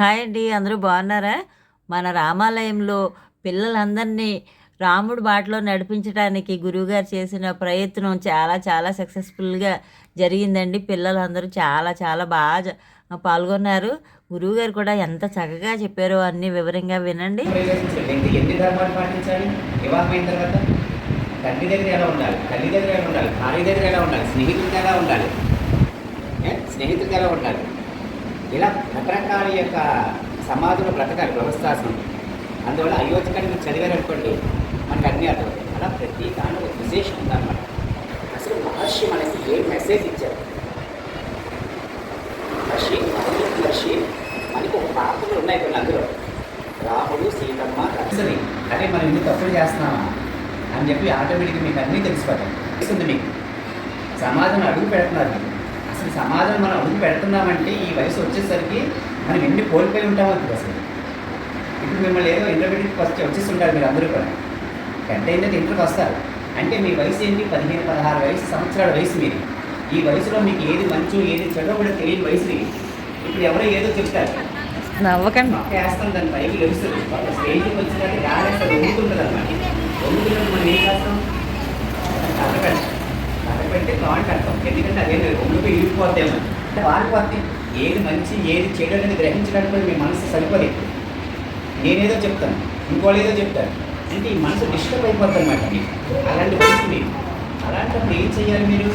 Hi అండి అందరూ బాగున్నారా? మన రామాలయంలో పిల్లలందరినీ రాముడు బాటలో నడిపించడానికి గురువుగారు చేసిన ప్రయత్నం చాలా చాలా సక్సెస్ఫుల్గా జరిగిందండి. పిల్లలందరూ చాలా చాలా బాగా పాల్గొన్నారు. గురువుగారు కూడా ఎంత చక్కగా చెప్పారో అన్ని వివరంగా వినండి. ఎన్ని ధర్మాలు పాటించాలి? వివాహం తర్వాత తల్లి దగ్గర ఎలా ఉండాలి? తల్లి దగ్గర ఎలా ఉండాలి? భార్య దగ్గర ఎలా ఉండాలి? స్నేహితుడితో ఎలా ఉండాలి? ఏ? ఎలా ఉండాలి? ఇలా రకరకాల యొక్క సమాజంలో బ్రతకాలి వ్యవస్థాసం అందువల్ల అయోధ్యకాన్ని మీరు చదివారనుకోండి మనకు అన్ని అర్థం అలా ప్రతి దాంట్లో ఒక విశేషం ఉందన్నమాట. అసలు మహర్షి మనకి ఏ మెసేజ్ ఇచ్చారు? మహర్షి మహర్షి మనకి ఒక పాత్రలు ఉన్నాయి కొన్ని అందులో. రాముడు సీతమ్మ అసలు అదే మనం ఇన్ని తప్పులు చేస్తున్నామా? అని చెప్పి ఆటోమేటిక్గా మీకు అన్నీ తెలిసిపోతాం తెలుస్తుంది మీకు. సమాజం అడుగు పెడుతున్నారు అసలు సమాజం మనం అడుగు పెడుతున్నామంటే ఈ వయసు వచ్చేసరికి మనం ఎన్ని కోల్పోయి ఉంటామో ఇప్పుడు అసలు. ఇప్పుడు మిమ్మల్ని ఏదో ఇంటర్మీడియట్కి వస్తే వచ్చేస్తుంటారు మీరు అందరూ కూడా. టెన్త్ అయినది ఇంటర్కి వస్తారు. అంటే మీ వయసు ఏంటి? పదిహేను పదహారు వయసు సంవత్సరాల వయసు మీది ఈ వయసులో మీకు ఏది మంచు ఏది చెడో కూడా తెలియని వయసు. ఇప్పుడు ఎవరో ఏదో చెప్తారు. నవ్వకండి. వేస్తాం దాని పైకి లభిస్తుంది ఒక స్టేజ్కి వచ్చినాక గాలి అసలు వంగుతుంటుంది అనమాట వంగుతున్నప్పుడు మనం ఏం చేస్తాం? పెడితే కాంట్ ఎందుకంటే అదే లేదు. వంగుతో ఇరిగిపోతేమో అంటే వారిపోతే ఏది మంచి ఏది చెడు అనేది గ్రహించడానికి కూడా మీ మనసు సరిపోదు నేనేదో చెప్తాను. ఇంకోళ్ళు ఏదో చెప్తాను అంటే ఈ మనసు డిస్టర్బ్ అయిపోతుంది అనమాట అలాంటి వయసు అలాంటప్పుడు ఏం చేయాలి మీరు?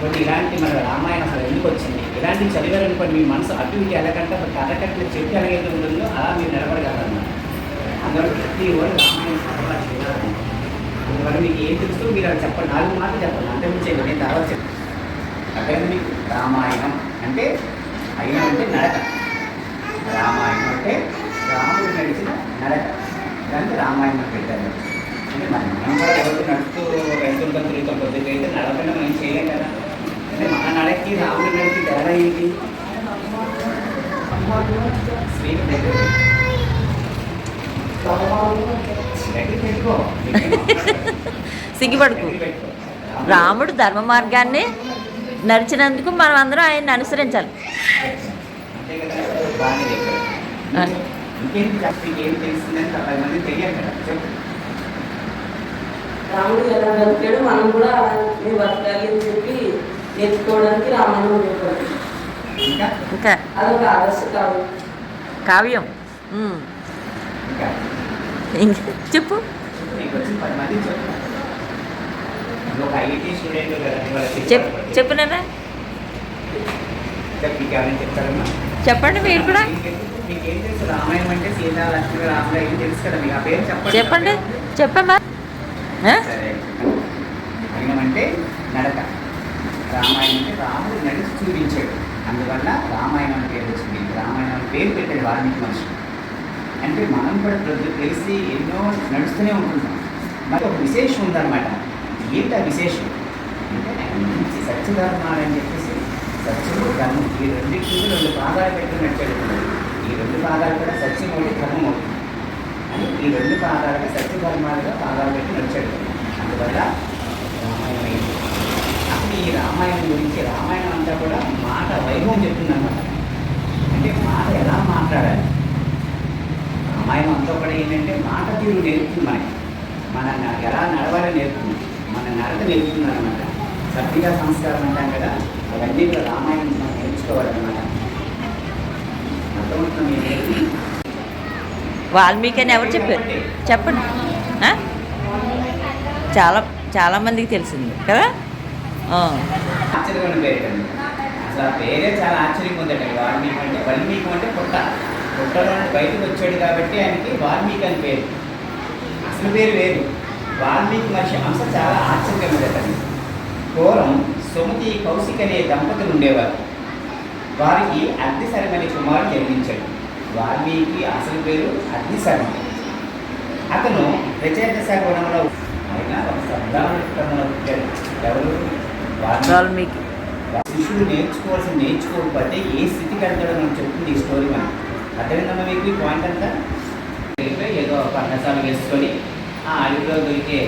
కొన్ని ఇలాంటి మన రామాయణం అసలు ఎందుకు వచ్చింది? ఇలాంటివి చదివారనుకోండి మీ మనసు అటు ఇటు ఎలాగంటే ఒక కథ కట్టిన చెట్టు ఎలాగైతే ఉంటుందో అలా మీరు నిలబడగలరన్నమాట. అందువల్ల ప్రతి ఒక్కరు రామాయణం చదవాలి అందువల్ల మీకు ఏం తెలుసు? మీరు అవి చెప్పండి. నాలుగు మాటలు చెప్పండి. అంతే చేయండి. నేను తర్వాత చెప్తాను. అక్కడ మీకు? రామాయణం అంటే అయినం అంటే నడక. రామాయణం అంటే రాముడు నడిచిన నడక. దానికి రామాయణం పెట్టారు. అంటే మనం మనం కూడా ఎవరు నడుస్తూ రైతులతో తిరుగుతాం కొద్దిగా అయితే నడవకుండా మనం చేయలేం కదా. అంటే మన నడకి రాముడు నడికి తేడా ఏంటి? స్త్రీని దగ్గర సిగ్గుపడుకు. రాముడు ధర్మ మార్గాన్ని నడిచినందుకు మనం అందరం ఆయన్ని అనుసరించాలి. రాముడు ఎలా బతికాడు మనం కూడా బతకాలి అని చెప్పి నేర్చుకోవడానికి రామాయణం ఇంకా ఇంకా? అదొక ఆదర్శ కావ్యం. చెప్పు. చెప్పు చెప్ చెప్పు చెప్తారమ్మా చెప్పండి మీరు కూడా. మీకు రామాయణం అంటే పేరు చెప్పండి చెప్పండి చెప్పమ్మా. అంటే నడక రామాయణం అంటే రాముడు నడిచి చూపించాడు. అందువల్ల రామాయణం పేరు వచ్చింది. రామాయణం పేరు పెట్టాడు వాల్మీకి మనుషులు అంటే మనం కూడా ప్రతి తెలిసి ఎన్నో నడుస్తూనే ఉంటున్నాం. మరి ఒక విశేషం ఉందన్నమాట. ఏంటి ఆ విశేషం? అంటే మంచి సత్యధర్మాలు అని చెప్పేసి సత్యము ధర్మం. ఈ రెండింటిని రెండు పాదాలు పెట్టి నడిచాడు ఈ రెండు పాదాలు కూడా సత్యం ఒకటి ధర్మం ఒకటి అని ఈ రెండు పాదాలుగా సత్యధర్మాలుగా పాదాలు పెట్టి నడిచాడు. అందువల్ల రామాయణం. అయింది ఈ రామాయణం గురించి రామాయణం అంతా కూడా మాట వైభవం చెప్తుందన్నమాట. అంటే మాట ఎలా మాట్లాడాలి? రామాయణం అంతా కూడా ఏంటంటే మాట తీరు నేర్పుతుంది మనకి. మన ఎలా నడవాలని నేర్పుతుంది. మన నడక నేర్పుతుంది అనమాట సభ్యుగా సంస్కారం అంటాం కదా అవన్నీ కూడా రామాయణం మనం నేర్చుకోవాలన్నమాట? వాల్మీకి అని ఎవరు చెప్పారు? చెప్పండి? చాలా చాలా మందికి తెలిసింది కదా? ఆ. ఆశ్చర్యమైన పేరేటండి. అసలు ఆ పేరే చాలా ఆశ్చర్యంగా ఉందండి వాల్మీకి అంటే వాల్మీకి అంటే పుట్ట. పుట్టలో నుండి బయటకు వచ్చాడు కాబట్టి ఆయనకి వాల్మీకి అని పేరు. అసలు పేరు వేరు. వాల్మీకి మనిషి అంశ చాలా ఆశ్చర్యంగా ఉందటండి పూర్వం సుమతి కౌశిక్ అనే దంపతులు ఉండేవారు. వారికి అగ్నిశరం అనే కుమారుడు జన్మించాడు. వాల్మీకి అసలు పేరు అగ్నిశరం అతను రచయిత గుణంలో ఆయన ఒక సంధానంలో పుట్టాడు. ఎవరు? వాల్మీకి. శిష్యుడు నేర్చుకోవాల్సిన నేర్చుకోకపోతే ఏ స్థితికి వెళ్తాడో మనం చెప్తుంది ఈ స్టోరీ మనం అదేవిధంగా మీకు ఈ పాయింట్ అంతా? ఏదో పర్ణశాల వేసుకొని ఆ అడవిలో దొరికే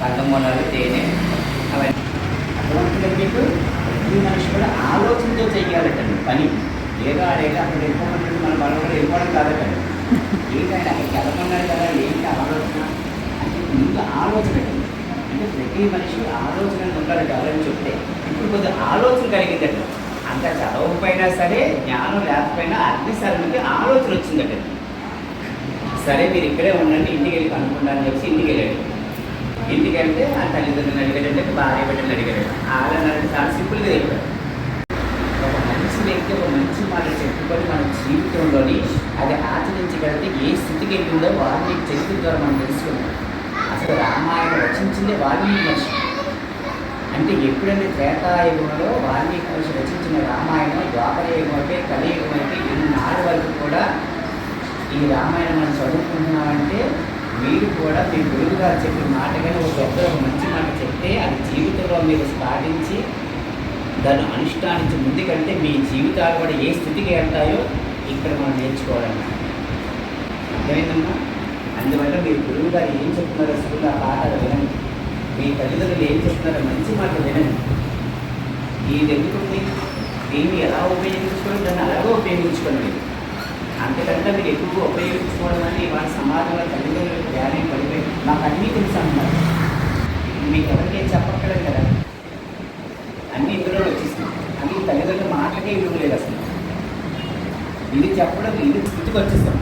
కందమూలాలు తేనె అవన్నీ. అటువంటి మీకు? ప్రతి మనిషి కూడా ఆలోచనతో చేయాలంటే పని. ఏదో ఆడేదో అక్కడ వెళ్ళిపోమంటే మన బలం కూడా వెళ్ళిపోవడం కాదటండి. ఏంటంటే అక్కడికి వెళ్ళమన్నారు కదా ఏంటి ఆలోచన అంటే ముందు ఆలోచన అంటే ప్రతి మనిషి ఆలోచన ఉండాలి అని చెప్తే ఇప్పుడు కొద్దిగా ఆలోచన కలిగిందండి. అంత చదవకపోయినా సరే జ్ఞానం లేకపోయినా అగ్నిశరణకి ఆలోచన వచ్చిందట సరే మీరు ఇక్కడే ఉండండి ఇంటికి వెళ్ళి కనుక్కుంటా అని చెప్పి ఇంటికి వెళ్ళాడు. ఇంటికి వెళ్తే ఆ తల్లిదండ్రులు అడిగాడంటే భార్య బిడ్డలు అడిగాడు. వాళ్ళని చాలా సింపుల్గా చెప్పాడు. ఒక మనిషి వ్యక్తి ఒక మంచి మాట చెప్పుకొని మన జీవితంలోని అది ఆచరించగలిగితే ఏ స్థితికి వెళ్ళిందో వాల్మీకి చరిత్ర ద్వారా మనం తెలుసుకున్నాం అసలు రామాయణం రచించిందే వాల్మీకి మనిషి. అంటే ఎప్పుడైతే త్రేతాయుగంలో వాల్మీకి మనిషి రచించిన రామాయణం ద్వాపరయుగమైతే కలియుగమైతే ఇన్ని కలియుగం ఇన్నాళ్ళ వరకు కూడా ఈ రామాయణం మనం చదువుకుంటున్నామంటే మీరు కూడా మీ గురువు గారు చెప్పిన మాట కానీ ఒక పెద్ద ఒక మంచి మాట చెప్తే అది జీవితంలో మీరు సాధించి దాన్ని అనుష్ఠానించి ముందుకంటే మీ జీవితాలు కూడా ఏ స్థితికి వెళ్తాయో ఇక్కడ మనం నేర్చుకోవాలన్నమాట అర్థమైందమ్మా? అందువల్ల మీ గురువు గారు ఏం చెప్తున్నారో స్కూల్ ఆ పాఠాలు వినండి. మీ తల్లిదండ్రులు ఏం చెప్తున్నారో మంచి మాట వినండి. ఇది ఎందుకుంది దీన్ని ఎలా ఉపయోగించుకోవడం దాన్ని అలాగే ఉపయోగించుకోండి మీరు. అంతకంటే మీరు ఎక్కువ ఉపయోగించుకోవడం అని వాళ్ళ సమాజంలో తల్లిదండ్రులకు ధ్యానం పడిపోయి నాకు అన్నీ తెలుసు అంటున్నారు మీకు ఎవరికి ఏం కదా? అన్నీ ఇందులో వచ్చేసింది అన్ని తల్లిదండ్రుల మాటలకే ఇవ్వడం లేదు అసలు. ఇది చెప్పడం ఇది స్థితికి వచ్చేస్తాం.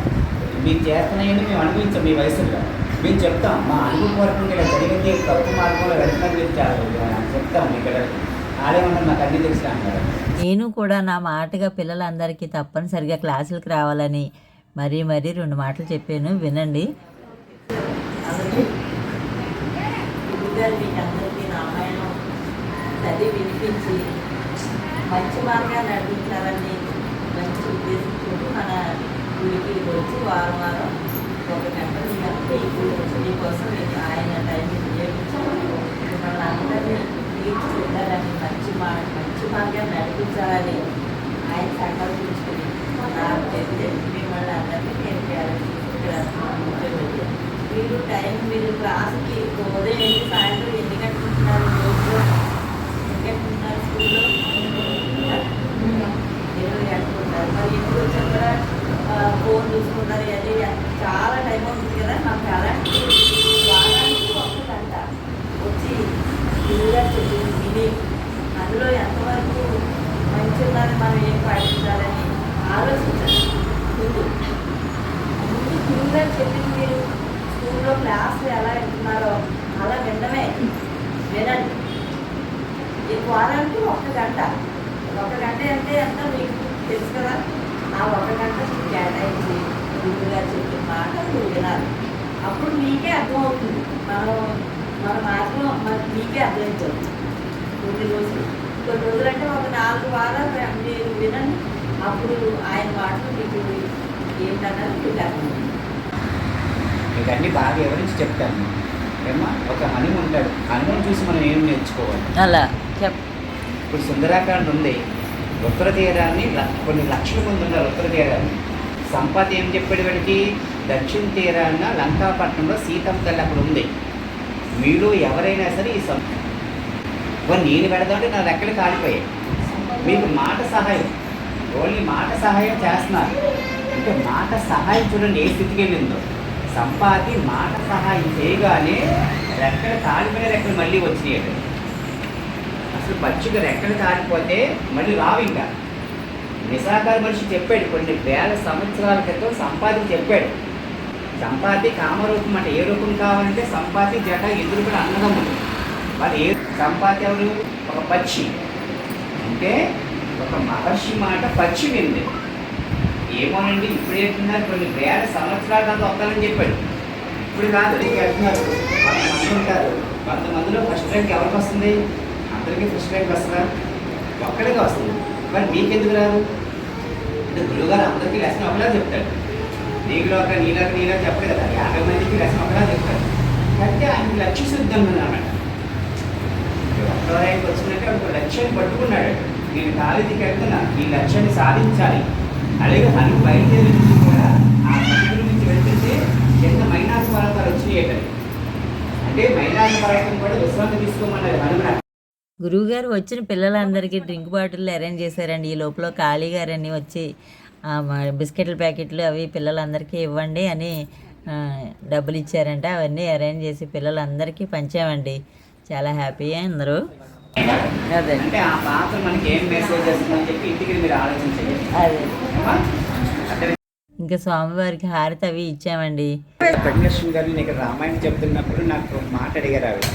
మీరు చేస్తున్నాయని మేము అనుభవించాం మీ వయసులో. మేము చెప్తాం మా అనుభవపూర్వకంగా ఇలా జరిగింది తప్పు మార్గంలో వెళ్తున్నారు మీరు చెప్తాం ఇక్కడ నేను కూడా నా మాటగా పిల్లలందరికీ తప్పనిసరిగా క్లాసులకు రావాలని మరీ మరీ రెండు మాటలు చెప్పాను. వినండి. చదివి వినిపించి మంచి మార్గాన్ని నడిపించాలని మంచి ఉద్దేశంతో మన గుడికి వచ్చి వారం వారం ఒక గంట మీ మీకోసం మీకు ఆయన టైం మిమ్మల్ని అందరినీ మా మంచి మార్గం నడిపించాలని ఆయన సంకల్పించుకుని నాకు చెప్తే మిమ్మల్ని అందరినీ నేను కూర్చోబెట్టి మీరు టైం మీరు క్లాస్కి ఉదయం ఎన్ని సాయంత్రం ఎన్ని కట్టుకుంటున్నారు రోజులో ఎన్ని కట్టుకుంటున్నారు స్కూల్లో ఇరవై కట్టుకుంటారు మరి ఎప్పుడు వచ్చారు కూడా ఫోన్ చూసుకుంటారు అది చాలా టైం అవుతుంది కదా మాకు అలాంటి వారానికి ఒక గంట వచ్చి గురువుగారు చెప్పింది విని అందులో ఎంతవరకు మంచి ఉందని మనం ఏం పాటించాలని ఆలోచించాలి ముందు ముందు గురువుగారు చెప్పింది మీరు స్కూల్లో క్లాసులు ఎలా వింటున్నారో అలా వినడమే వినండి. ఈ వారానికి ఒక గంట ఒక గంట అంటే ఎంత మీకు తెలుసు కదా? ఆ ఒక గంట మీకు కేటాయించి గురువుగారు చెప్పిన మాటలు మీరు వినాలి. అప్పుడు మీకే అర్థమవుతుంది. మనం మన మార్గం మనకి మీకే అర్థమవుతుంది కొన్ని రోజులు కొన్ని రోజులు అంటే ఒక నాలుగు వారాలు మీరు వినండి అప్పుడు ఆయన మాటలు మీకు ఏంటన్నది మీకు అన్ని బాగా వివరించి చెప్తాను. ఏమా ఒక హనుమ ఉంటాడు. హనుమని చూసి మనం ఏం నేర్చుకోవాలి? అలా చెప్. ఇప్పుడు సుందరాకాండ ఉంది. ఉత్తర తీరాన్ని కొన్ని లక్షల మంది ఉన్నారు ఉత్తర తీరాన్ని. సంపద ఏం చెప్పాడు వీడికి? దక్షిణ తీరాన లంకాపట్నంలో సీతమ్మ తల్లి అక్కడ ఉంది. మీరు ఎవరైనా సరే ఈ సం నేను పెడదామంటే నా రెక్కలు కాలిపోయాయి. మీకు మాట సహాయం. ఓన్లీ మాట సహాయం చేస్తున్నారు. అంటే మాట సహాయం చూడండి ఏ స్థితికి వెళ్ళిందో. సంపాది మాట సహాయం చేయగానే రెక్కలు కాలిపోయిన రెక్కలు మళ్ళీ వచ్చినాయి అసలు పచ్చిక రెక్కలు కాలిపోతే మళ్ళీ రావు ఇంకా. నిసాకార మనిషి చెప్పాడు కొన్ని వేల సంవత్సరాల క్రితం సంపాది చెప్పాడు. సంపాతి కామరూపం అంటే ఏ రూపం కావాలంటే సంపాతి జట ఎదురు కూడా అన్నదమ్ములు. మరి ఏ సంపాతి ఎవరు ఒక పక్షి. అంటే ఒక మహర్షి మాట పక్షి వింది. ఏమోనండి ఇప్పుడు చెప్తున్నారు కొన్ని వేల సంవత్సరాల దాకా వస్తానని చెప్పాడు. ఇప్పుడు కాదు చెప్తున్నారు వెళ్తున్నారు వంద మంది ఉంటారు. వంద మందిలో ఫస్ట్ ర్యాంక్ ఎవరికి వస్తుంది? అందరికీ ఫస్ట్ ర్యాంక్ వస్తుందా? ఒక్కడికి వస్తుంది. మరి మీకెందుకు రాదు? అంటే గురువుగారు అందరికీ లెసన్ ఒకలా చెప్తాడు. నీకులో ఒక నీలాక నీలా కదా. యాభై మందికి లెసన్ ఒకలా చెప్తాడు. అంటే ఆయన లక్ష్య శుద్ధి అన్నమాట ఒక్కో ర్యాంక్ వచ్చినట్టు ఒక లక్ష్యాన్ని పట్టుకున్నాడు. నేను కాలేజీకి వెళ్తున్నా ఈ లక్ష్యాన్ని సాధించాలి. అలాగే హను బయలుదేరి నుంచి కూడా ఆ మందిరం నుంచి వెళ్తుంటే ఎంత మైనాక పర్వతాలు వచ్చినాయి అంటే మైనాక పర్వతం కూడా విశ్రాంతి తీసుకోమన్నారు హనుమ గురువుగారు వచ్చిన పిల్లలందరికీ డ్రింక్ బాటిల్ అరేంజ్ చేశారండి. ఈ లోపల ఖాళీ గారని వచ్చి బిస్కెట్ల ప్యాకెట్లు అవి పిల్లలందరికీ ఇవ్వండి అని డబ్బులు ఇచ్చారంట. అవన్నీ అరేంజ్ చేసి పిల్లలందరికీ పంచామండి. చాలా హ్యాపీ అందరూ. అదే అంటే ఆ పాత్ర మనకి ఏం మెసేజ్ వస్తుందని చెప్పి ఇంటికి మీరు ఆలోచించండి అదే. ఇంకా స్వామివారికి హారతి అవి ఇచ్చామండి. ప్రజ్ఞలక్ష్మి గారు నేను ఇక్కడ రామాయణం చెప్తున్నప్పుడు నాకు మాట అడిగారు ఆవిడ.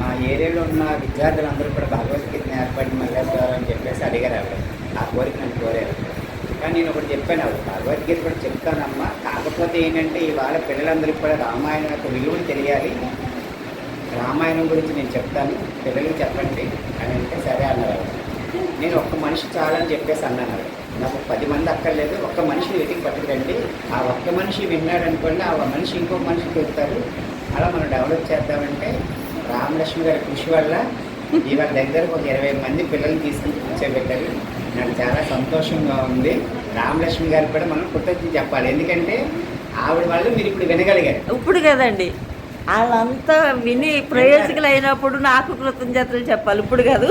మా ఏరియాలో ఉన్న విద్యార్థులందరూ కూడా భగవద్గీతను ఏర్పడి మళ్ళేస్తారు అని చెప్పేసి అడిగారు ఆవిడ. ఆ కోరిక నన్ను కోరారు. కానీ నేను ఒకటి చెప్పాను ఆవిడ. భగవద్గీత కూడా చెప్తానమ్మా. కాకపోతే ఏంటంటే ఇవాళ పిల్లలందరికీ కూడా రామాయణం యొక్క విలువలు తెలియాలి. రామాయణం గురించి నేను చెప్తాను పిల్లలకి చెప్పండి అని అంటే సరే అన్నారు. నేను ఒక్క మనిషి చాలని చెప్పేసి అన్నాను. నాకు పది మంది అక్కర్లేదు. ఒక్క మనిషిని వెతికి పట్టుకురండి. ఆ ఒక్క మనిషి విన్నాడు అనుకోండి ఆ మనిషి ఇంకో మనిషి చెప్తారు అలా మనం డెవలప్ చేద్దామంటే రామలక్ష్మి గారి కృషి వల్ల ఇవాళ దగ్గరకు ఒక ఇరవై మంది పిల్లల్ని తీసుకుని కూర్చోబెట్టారు. నాకు చాలా సంతోషంగా ఉంది. రామలక్ష్మి గారికి కూడా మనం కృతజ్ఞత చెప్పాలి. ఎందుకంటే ఆవిడ వల్ల మీరు ఇప్పుడు వినగలిగారు. ఇప్పుడు కదండి. వాళ్ళంతా విని ప్రయోజకులు అయినప్పుడు నాకు కృతజ్ఞతలు చెప్పాలి. ఇప్పుడు కాదు.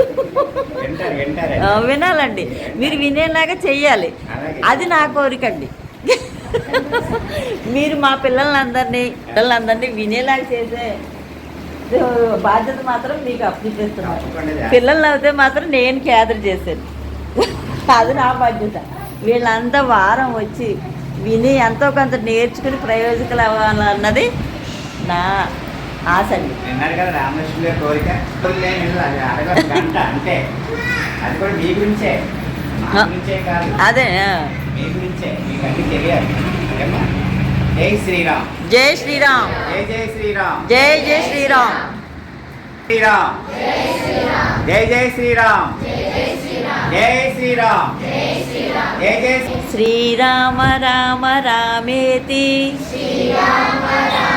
వినాలండి. మీరు వినేలాగా చెయ్యాలి. అది నా కోరికండి మీరు మా పిల్లలందరినీ పిల్లలందరినీ వినేలాగా చేసే బాధ్యత మాత్రం మీకు అప్పచెప్తున్నాను. తప్పకుండా పిల్లలు అయితే మాత్రం నేను క్యాదర్ చేశాను. అది నా బాధ్యత. వీళ్ళంతా వారం వచ్చి విని ఎంతో కొంత నేర్చుకుని ప్రయోజకులు అవ్వాలన్నది నా ఆశ విన్నారు కదా రామలక్ష్మి కోరిక? అది అడగ గంట అంతే. అది కూడా మీ గురించే. మా గురించే కాదు. అదే ఆ. మీ గురించే. మీకు అన్ని తెలియాలి. ఓకేమ్మా? జై శ్రీరామ్. జై శ్రీరామ్. జై జై శ్రీరామ్. జై జై శ్రీరామ్. శ్రీరామ్. జై జై శ్రీరామ్. జై శ్రీరామ్. జై జై శ్రీ- శ్రీరామ రామ రామేతి. రమే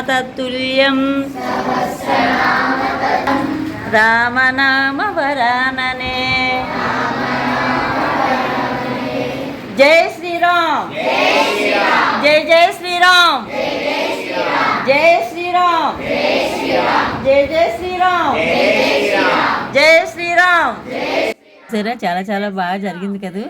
తత్తుల్యం రామనామ వరాననే జై శ్రీరామ్. జై జై శ్రీరామ్. జై శ్రీరామ్. జై జై శ్రీరామ్. జై శ్రీరామ్. సరే చాలా చాలా బాగా జరిగింది కదా.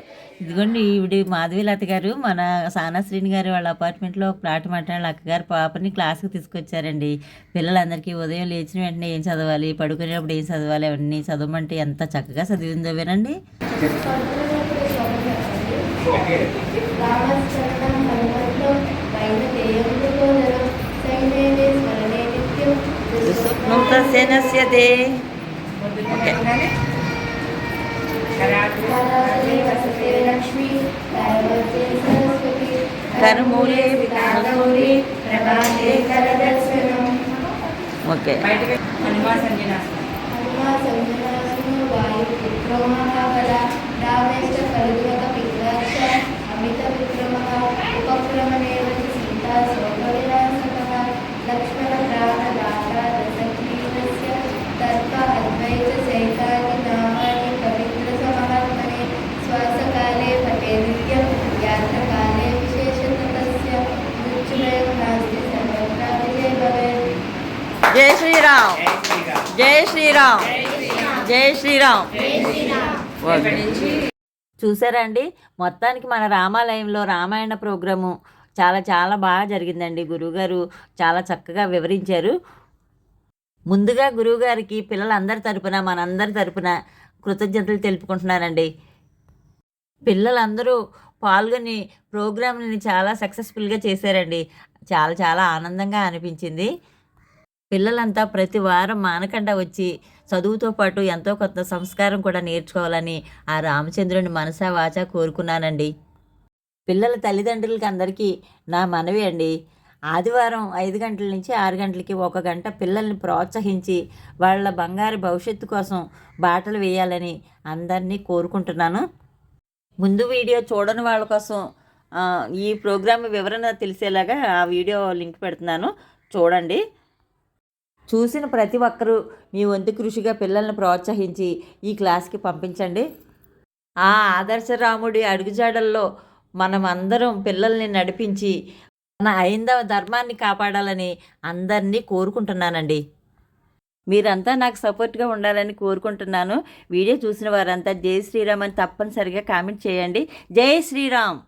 ఇదిగోండి ఈవిడ మాధవీలత గారు మన సానాశ్రీని గారు వాళ్ళ అపార్ట్మెంట్లో ఒక ప్లాట్ మాట్లాడాలి అక్కగారు పాపని క్లాస్కి తీసుకొచ్చారండి. పిల్లలందరికీ ఉదయం లేచిన వెంటనే ఏం చదవాలి పడుకునేటప్పుడు ఏం చదవాలి అవన్నీ చదవమంటే ఎంత చక్కగా చదివిందో వినండి. ఓకే. కర్మూలే వికారగౌరి ప్రభాతే కరదర్శనం. ఓకే. హనుమా సంజనాసును వాయు పుత్రో మహాబల రామేశ కలుగువక పిత్రాక్ష అమిత విక్రమః ఉపక్రమణేవ చ సీతా లక్ష్మణ ప్రాణదాత రసకీనస్య తర్క అద్వైత సైతాని శ్రీరామ్. జై శ్రీరామ్. జై శ్రీరామ్. జై శ్రీరామ్. ఓకే. చూసారా అండి మొత్తానికి మన రామాలయంలో రామాయణ ప్రోగ్రాము చాలా చాలా బాగా జరిగిందండి. గురువుగారు చాలా చక్కగా వివరించారు. ముందుగా గురువుగారికి పిల్లలందరి తరపున మనందరి తరపున కృతజ్ఞతలు తెలుపుకుంటున్నానండి. పిల్లలందరూ పాల్గొని ప్రోగ్రాంని చాలా సక్సెస్ఫుల్గా చేశారండి. చాలా చాలా ఆనందంగా అనిపించింది. పిల్లలంతా ప్రతి వారం మానకుండా వచ్చి చదువుతో పాటు ఎంతో కొత్త సంస్కారం కూడా నేర్చుకోవాలని ఆ రామచంద్రుని మనసా వాచా కోరుకున్నానండి. పిల్లల తల్లిదండ్రులకి అందరికీ నా మనవి అండి. ఆదివారం ఐదు గంటల నుంచి ఆరు గంటలకి ఒక గంట పిల్లల్ని ప్రోత్సహించి వాళ్ళ బంగారు భవిష్యత్తు కోసం బాటలు వేయాలని అందరినీ కోరుకుంటున్నాను. ముందు వీడియో చూడని వాళ్ళ కోసం ఈ ప్రోగ్రామ్ వివరణ తెలిసేలాగా ఆ వీడియో లింక్ పెడుతున్నాను. చూడండి. చూసిన ప్రతి ఒక్కరూ మీ వంతు కృషిగా పిల్లల్ని ప్రోత్సహించి ఈ క్లాస్కి పంపించండి. ఆ ఆదర్శ రాముడి అడుగుజాడల్లో మనం అందరం పిల్లల్ని నడిపించి మన ఐందవ ధర్మాన్ని కాపాడాలని అందరినీ కోరుకుంటున్నానండి. మీరంతా నాకు సపోర్ట్గా ఉండాలని కోరుకుంటున్నాను. వీడియో చూసిన వారంతా జై శ్రీరామ్ అని తప్పనిసరిగా కామెంట్ చేయండి. జై శ్రీరామ్!